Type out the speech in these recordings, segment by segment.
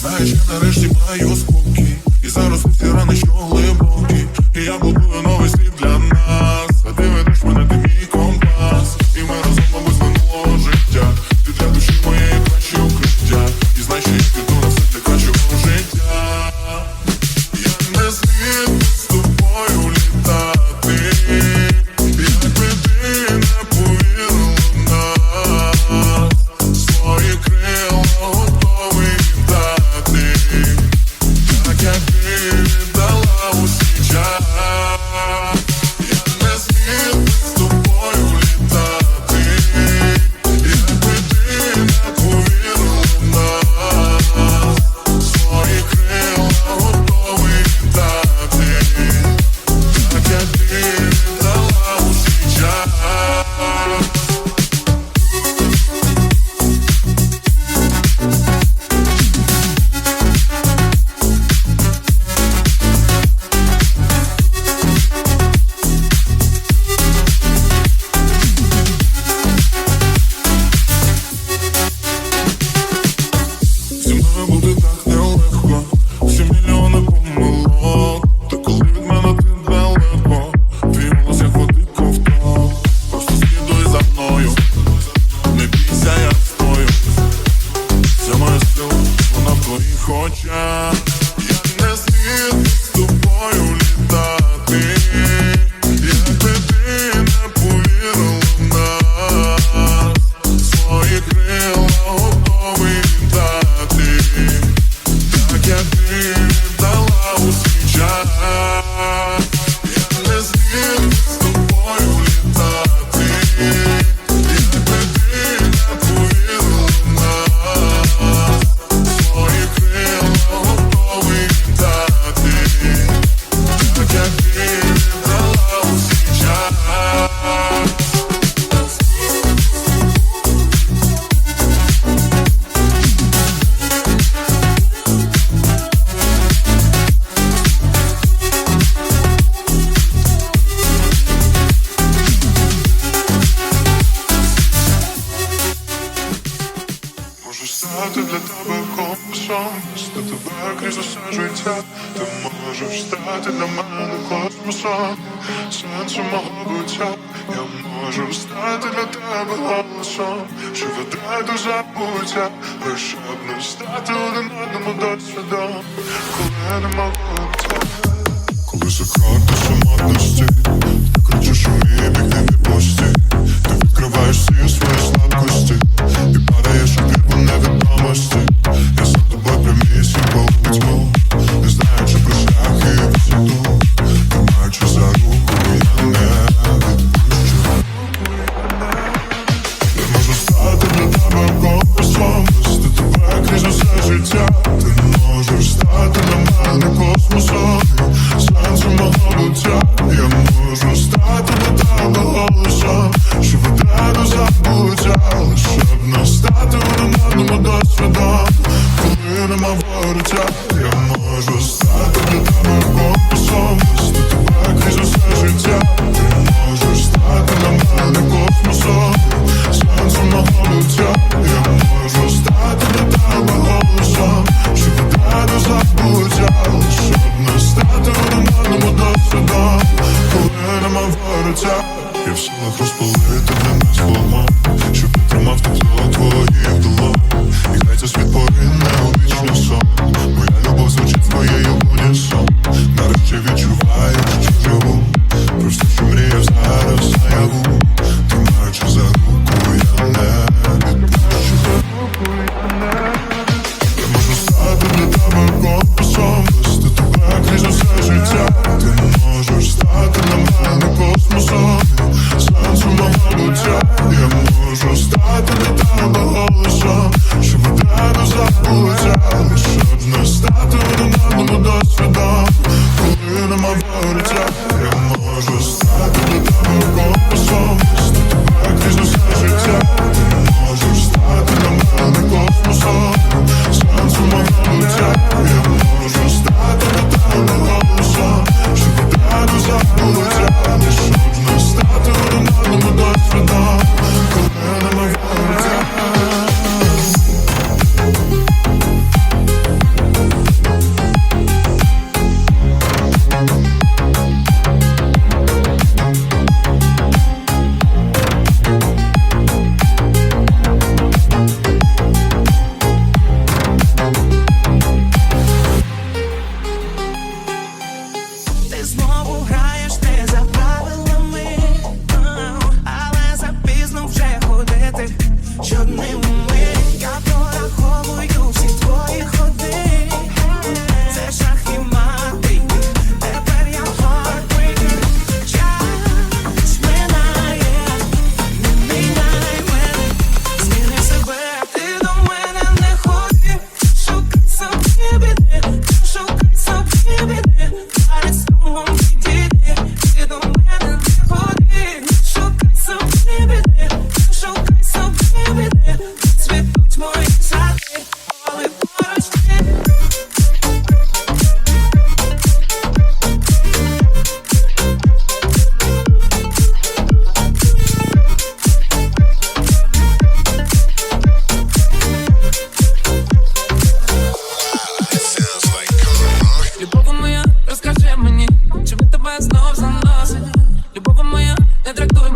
Знаєш, я нарешті маю спокій. І зараз усі рани, що глибокі. І я будую новий світ. сон, що вода дуже буття, лиш щоб не стати один одному досвідом, коли нема могу коли за карта шаматності, ти кричиш у мій бік не відпусті, ти відкриваєш всі свої слабкості, і падаєш у вірву невідомості. on the top. Te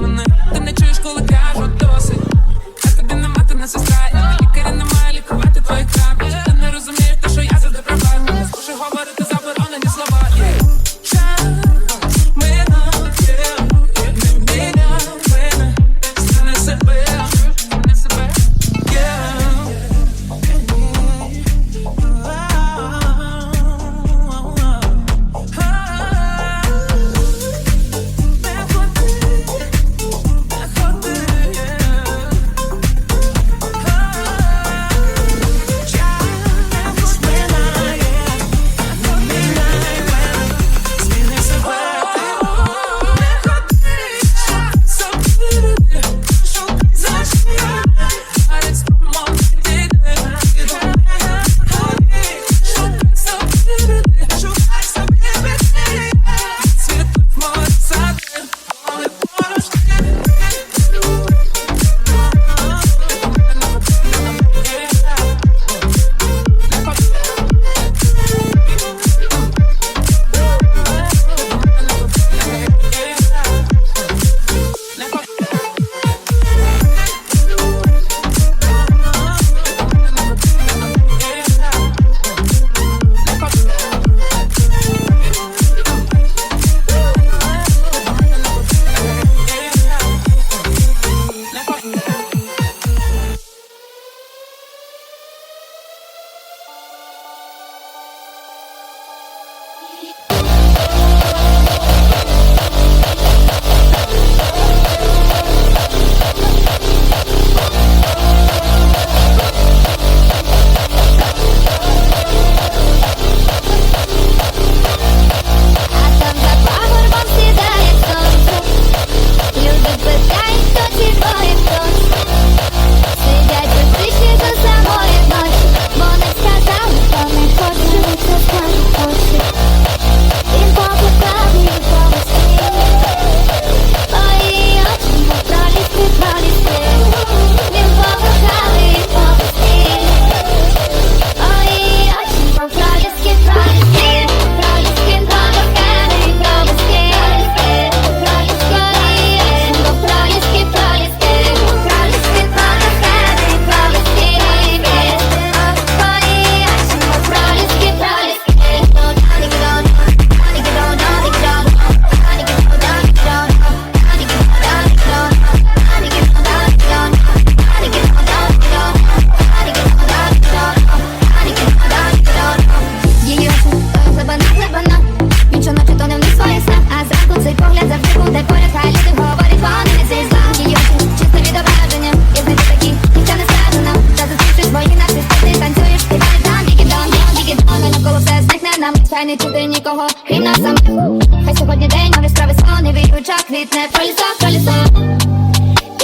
Хай сьогодні день нові справи слони, вій очах квітне колісо, колісо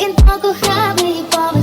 Він покохав і поведе